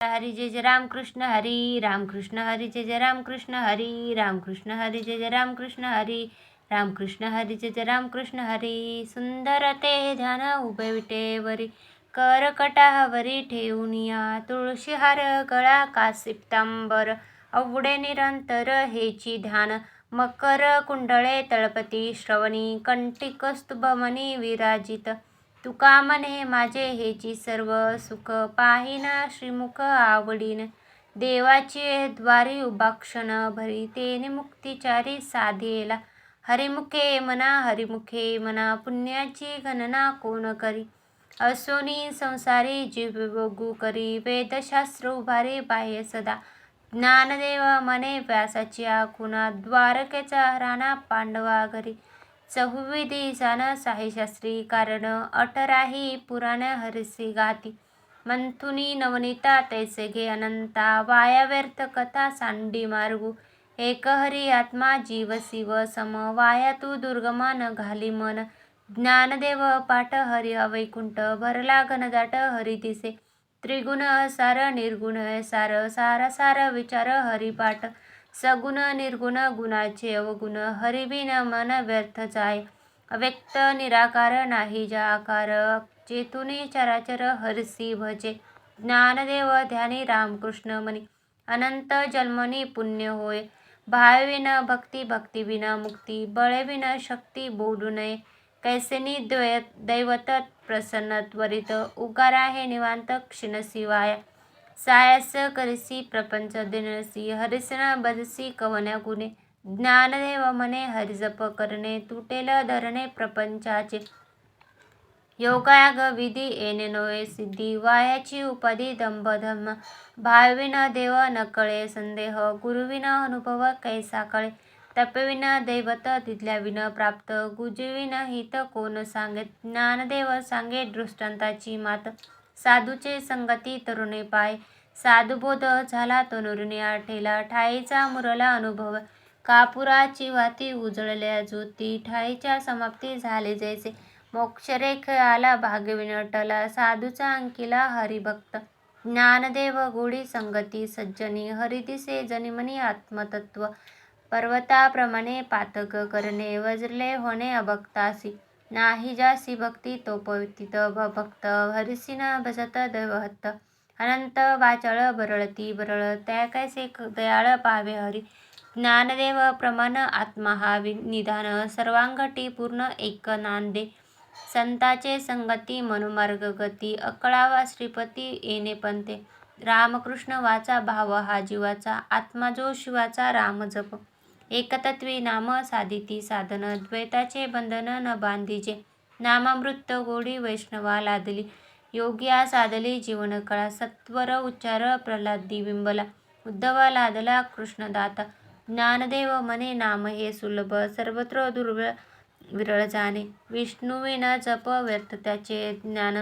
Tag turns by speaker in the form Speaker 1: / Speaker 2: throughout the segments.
Speaker 1: हरी जय जय रामकृष्ण हरी रामकृष्ण हरी जय जय रामकृष्ण हरी रामकृष्ण हरी जय जय रामकृष्ण हरी रामकृष्ण हरी जय जय रामकृष्ण हरी सुंदर ते ध्यान उभे विटेवरी करकटावरी ठेवून या तुळशी हार गळा का सिप्तांबर अवडे निरंतर हेची ध्यान मकर कुंडळे तळपती श्रवणी कंटिकस्तुभमनी विराजित तुका म्हणे माझे हेची सर्व सुख पाहिन श्रीमुख आवडीन. देवाची द्वारी उभाक्षण भरी तेने मुक्तिचारी साधेला. हरिमुखे मना हरिमुखे मना पुण्याची गणना कोण करी? असोनी संसारी जीव बघू करी वेदशास्त्र उभारे बाह्य सदा. ज्ञानदेव मने व्यासाची आखुना द्वारकेचा राणा पांडवा घरी. चहुविधी सान साहीशास्त्री कारण अठराही पुराण हरसी गाती. मंथुनी नवनीता तैसे घे अनंता वाया व्यर्थ कथा सांडी मार्गू. एक हरी आत्मा जीव शिव सम वाया तू दुर्गमान न घाली मन. ज्ञानदेव पाठ हरि अवैकुंठ भरला घनदाट हरी दिसे. त्रिगुण सार निर्गुण सार सार सार विचार हरिपाठ सगुण निर्गुण गुणाचे अवगुण हरिविन मन व्यर्थ जाय. अव्यक्त निराकार नाही जा आकार चेतुनी चराचर हरसी भजे. ज्ञानदेव ध्यानी रामकृष्ण मनी. अनंत जन्मनी पुण्य होय. भाविन भक्ती भक्तीविन मुक्ती. बळविन शक्ती बोलू नये. कैसेनी द्वय दैवत प्रसन्न त्वरित. उगारा हे निवांत क्षीणशिवाय सायस करसी प्रपंच दिनसी हरिसन बदसी कवन्या गुणे ज्ञानदेव म्हणे हरिजप करणे तुटेल धरणे प्रपंचाचे। योगाग विधी येणे नोये सिद्धी वायाची उपाधी दंभ धम्म भाविन देव नकळे संदेह गुरुविन अनुभव कैसा कळे। तपविन दैवत तिथल्याविन प्राप्त गुजविन हित कोण सांगे ज्ञानदेव सांगे दृष्टांताची मात। साधूचे संगती तरुणे पाय. साधुबोध झाला तनुरुणी आठेला. ठाईचा मुरला अनुभव. कापुराची वाती उजळल्या ज्योती. ठाईच्या समाप्ती झाले जैसे. मोक्षरेख आला भागविनटला साधूचा अंकिला हरिभक्त. ज्ञानदेव गोडी संगती सज्जनी. हरिदिसे जनिमनी आत्मतत्व. पर्वताप्रमाणे पातक करणे. वज्रले होणे अभक्तासी. नाही जासी भक्ती तो पवित भक्त हरिसिन भजत दैवहत्त अनंत वाचाळ बरळती बरळ त्या कैसे दयाळ पावे हरी। ज्ञानदेव प्रमाण आत्मा हा निधान सर्वांगटी पूर्ण एक नांदे। संताचे संगती मनुमार्ग गती अकळावा श्रीपती येणे पंते। रामकृष्ण वाचा भाव हा जीवाचा आत्मा जो शिवाचा राम जप। एकतत्वी नाम साधिती साधन द्वैताचे बंधन न बांधिजे. नामामृत गोडी वैष्णवा लादली. योग्या साधली जीवनकळा सत्वर उच्चार प्रल्हादी बिंबला. उद्धवा लादला कृष्णदाता. ज्ञानदेव मने नाम हे सुलभ सर्वत्र दुर्बळ विरळ जाणे. विष्णुविन जप व्यर्थ त्याचे ज्ञान.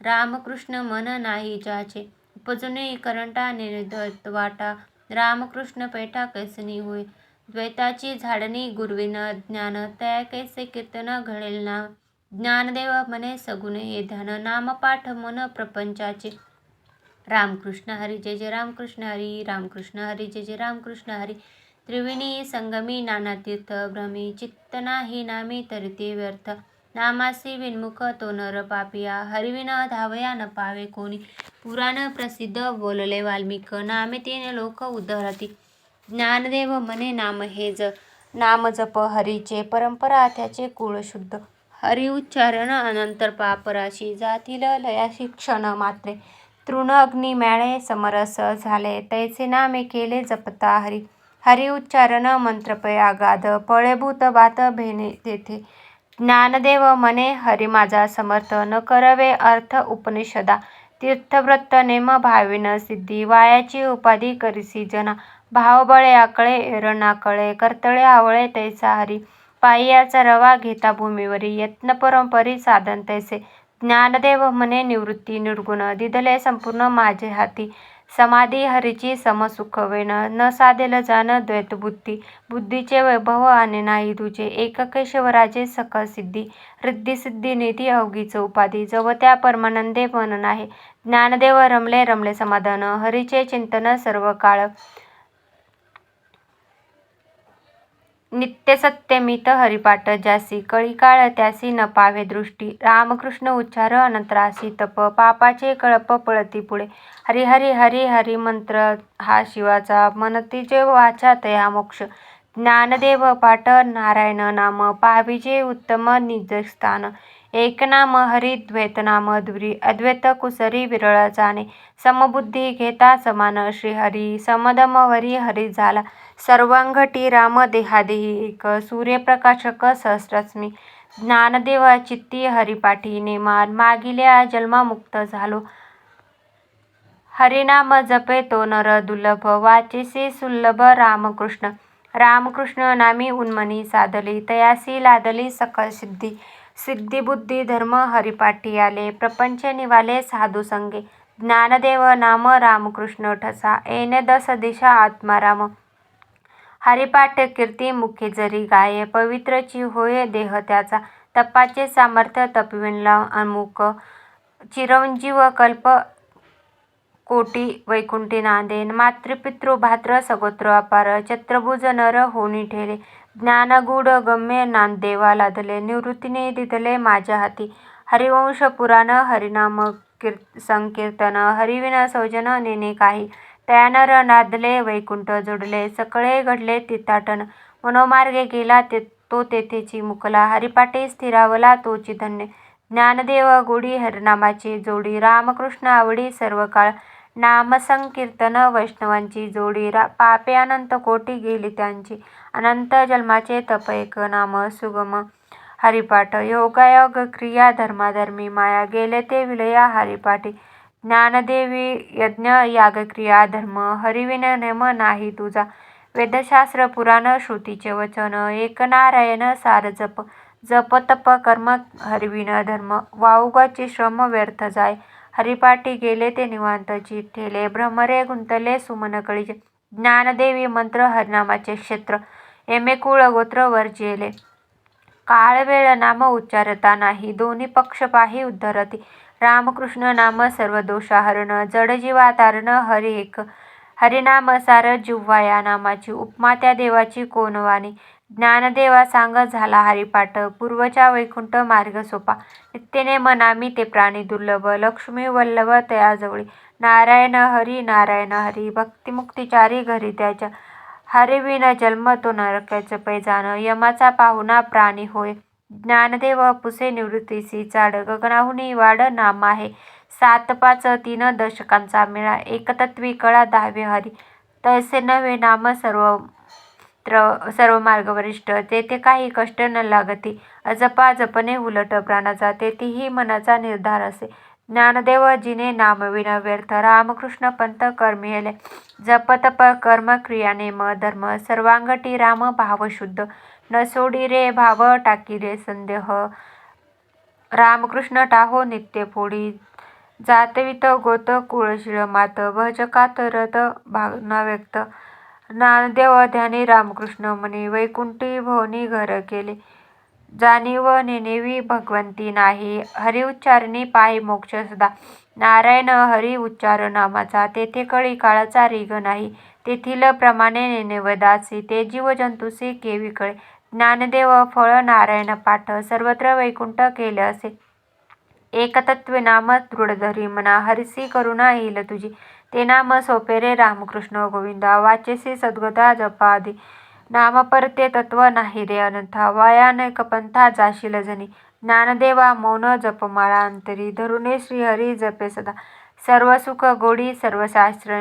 Speaker 1: रामकृष्ण मन नाही जाचे उपजुने करंटा निर्दत वाटा. रामकृष्ण पेठा कैसनी होय. द्वैताची झाडणी गुरुविन ज्ञान तया कैसे कीर्तन घडेल ना? ज्ञानदेव मने सगुण हे ध्यान नामपाठ मन प्रपंचाचे. रामकृष्ण हरी जय जय रामकृष्ण हरी रामकृष्ण हरी जय जय रामकृष्ण हरी. त्रिवेणी संगमी नाना तीर्थ भ्रमी चित्त नाही नामी तरी व्यर्थ. नामासी विन्मुख तो नर पापिया हरिविन धावया न पावे कोणी. पुराण प्रसिद्ध बोलले वाल्मिक नामे तीन लोक उद्धरती. ज्ञानदेव मने नाम हे ज नाम जप हरीचे परंपरा त्याचे कुळ शुद्ध. हरी उच्चारण अनंतर पापराशी जातील लयाशी क्षण मात्रे. तृण अग्नी मॅळे समरस झाले तैसे नामे केले जपता हरी. हरि उच्चारण मंत्रपय आगाध पळेभूत बात भेने तेथे ज्ञानदेव मने हरि माझा समर्थ न करवे अर्थ उपनिषदा. तीर्थव्रत नेम भाविन सिद्धी वायाची उपाधी करिसी जना. भावबळे आकळे एर कर्तळे आवळे तैसा हरी पायीयाचा रवा घेता भूमीवरी यत्न परंपरी साधन तैसे ज्ञानदेव म्हणे निवृत्ती निर्गुण दिदले संपूर्ण माझे हाती समाधी हरीची समसुख वेण न साधेल जाण द्वैतबुद्धी बुद्धीचे वैभव आणि नाही तुझे एककेशवराजे सकळ सिद्धी रिद्धी निधी अवघीच उपाधी जवत्या परमानंदे मन नाही ज्ञानदेव रमले रमले समाधान हरीचे चिंतन सर्व काळ नित्य सत्यमित हरिपाठ ज्यासी कळी काळ त्यासी न पावे दृष्टी. रामकृष्ण उच्चार अनंतरासी तप पापाचे कळप पळती पुढे. हरी हरी हरी हरी मंत्र हा शिवाचा मनतीचे वाचा तया मोक्ष. ज्ञानदेव पाठ नारायण नाम पाविजे उत्तम निजस्थान. एक नाम हरी द्वैत नाम दुरी अद्वैत कुसरी विरळ जाणे समबुद्धी घेता समान श्रीहरी समदम वरी हरी झाला. सर्वांगटी राम देहादेही एक सूर्यप्रकाशक सहस्रस्मी. ज्ञानदेव चित्ती हरिपाठी नेमान मागिल्या जन्मामुक्त झालो. हरिनाम जपे तो नर दुर्लभ वाचेसे सुलभ रामकृष्ण. रामकृष्ण नामी उन्मनी साधली तयासी लादली सकल सिद्धी. सिद्धिबुद्धी धर्म हरिपाठी आले प्रपंच निवाले साधू संगे ज्ञानदेव नाम रामकृष्ण ठसा ऐन दस दिशा आत्माराम हरिपाठ कीर्ती मुखे जरी गाये पवित्रची होय देह त्याचा तपाचे सामर्थ्य तपविणला अमुक चिरंजीव कल्प कोटी वैकुंठी नांदेन मातृपितृ भात्र सगोत्र अपार चत्रभुज नर होनी ठेले ज्ञानगूढ गम्य नामदेवा लादले निवृत्तीने दिदले माझ्या हाती हरिवंश पुराण हरिनाम कीर् संकीर्तन हरिविन सौजन नेने काही. तयानर नादले वैकुंठ जोडले सकळे घडले तीर्थाटन मनोमार्गे गेला ते तो तेथेची मुकला. हरिपाटे स्थिरावला तोची धन्य. ज्ञानदेव गुढी हरिनामाची जोडी रामकृष्ण आवडी सर्व काळ नामसंकीर्तन वैष्णवांची जोडी रा पापे अनंत कोटी गेली त्यांची. अनंत जन्माचे तप एक नाम सुगम हरिपाठ योगायोग क्रिया धर्माधर्मी माया गेले ते विलया हरिपाठी ज्ञानदेवी यज्ञ याग क्रिया धर्म हरिविन नेम नाही तुझा. वेदशास्त्र पुराण श्रुतीचे वचन एक नारायण सार जप जप तप कर्म हरिविन धर्म वाऊगाचे श्रम व्यर्थ जाय. हरिपाठी गेले ते निवांत ठेले भ्रमरे गुंतले सुमन कळीचे. ज्ञानदेवी मंत्र हरिनामाचे क्षेत्र एमे कुळ जेले. काळवेळ नाम उच्चारता नाही. दोन्ही पक्ष पाही उद्धरती. रामकृष्ण नाम सर्व दोषाहरण. जड जीवा तारण हरी एक. हरिनाम सार जिव्हा या नामाची. उपमा त्या देवाची कोणवाणी. ज्ञानदेवा सांग झाला हरिपाठ. पूर्वचा वैकुंठ मार्ग सोपा. नित्यने मनामी ते प्राणी दुर्लभ. लक्ष्मी वल्लभ तयाजवळी. नारायण हरी नारायण हरी. भक्तिमुक्तिचारी घरी त्याच्या हरिविन जन्म तो पै जाण यमाचा पाहुणा प्राणी होय. ज्ञानदेव पुसे निवृत्तीसी चाड गगनाहुनी वाड नाम आहे. सात पाच तीन दशकांचा मेळा एकतत्वी कळा दहावे हरी. तैसे नवे नाम सर्व सर्व मार्ग वरिष्ठ. तेथे काही कष्ट न लागती अजपा जपणे उलट प्राणाचा तेथेही मनाचा निर्धार असे. ज्ञानदेव जिने नामविन व्यर्थ. रामकृष्ण पंत कर्मियले जप तप कर्म क्रिया नेम धर्म. सर्वांगटी राम भाव शुद्ध. न सोडी रे भाव टाकी रे संदेह. रामकृष्ण टाहो नित्य फोडी. जातवित गोत कुळशीळ मात. भजकात रथ भावना व्यक्त. ज्ञानदेव ध्यानी रामकृष्ण मनी. वैकुंठी भवनी घर केले. जाणीव नेनेवी भगवंती नाही. हरिउच्चारणी पायी मोक्ष सदा. नारायण हरी उच्चार नामाचा तेथे कळी काळाचा रिग नाही. तेथील प्रमाणे नेनेवदासी ते जीवजंतुसी केवी कळे ज्ञानदेव फळ नारायण पाठ. सर्वत्र वैकुंठ केले असे. एकतत्वे नाम दृढधरी मना. हरिसी करुणा येईल तुझी. ते नाम सोपे रे रामकृष्ण गोविंदा. वाचेसी सद्गता जपादी. नामपरते तत्त्व तत्व नाही रे अनंथा वाया पंथा जाशील जनी. ज्ञानदेवा मौन जपमाळा. अंतरी धरुणे श्रीहरी जपे सदा. सर्व सुख गोडी सर्व शास्त्र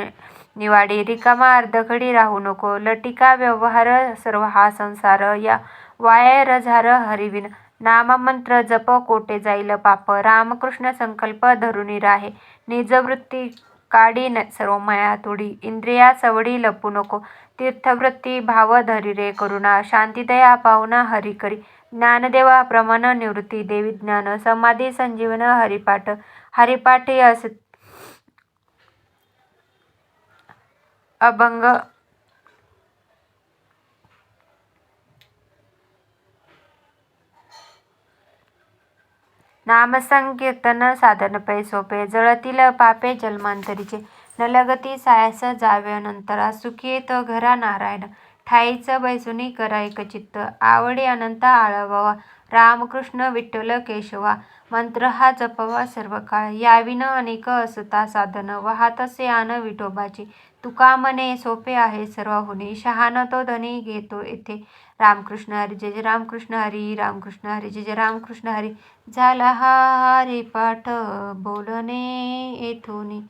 Speaker 1: निवाडी. रिकामा अर्धघडी राहू नको. लटिका व्यवहार सर्व हा संसार या. वायर झार हरिविन नाममंत्र जप कोटे जाईल पाप. रामकृष्ण संकल्प धरुनी राहे. निजवृत्ती काडी सर्व माया तुडी. इंद्रिया सवडी लपू नको. तीर्थवृत्ती भाव धरी रे करुणा शांतिदया पाहुना हरी करी. ज्ञानदेवा प्रमाण निवृत्ती देवी ज्ञान समाधी संजीवन हरिपाठ. हरिपाठी अस अभंग नामसंकीर्तन साधन पै सोपे जळतील पापे जन्मांतरीचे. नलगती सायास जावे अनंतरा सुखी तो घरा नारायण. ठाईच बैसुनी करा एक चित्त आवडी अनंत आळवावा. रामकृष्ण विठ्ठल केशवा मंत्र हा जपवा सर्व काळ याविन अनेक असता साधन वाहतसे आन विठोबाची. तुका मने सोपे आहे सर्व होणे शहाण तो धनी घेतो येथे रामकृष्ण हरी जय जय रामकृष्ण हरी रामकृष्ण हरी जय जय रामकृष्ण हरी. झाला हा हरिपाठ बोलणे येथोनी.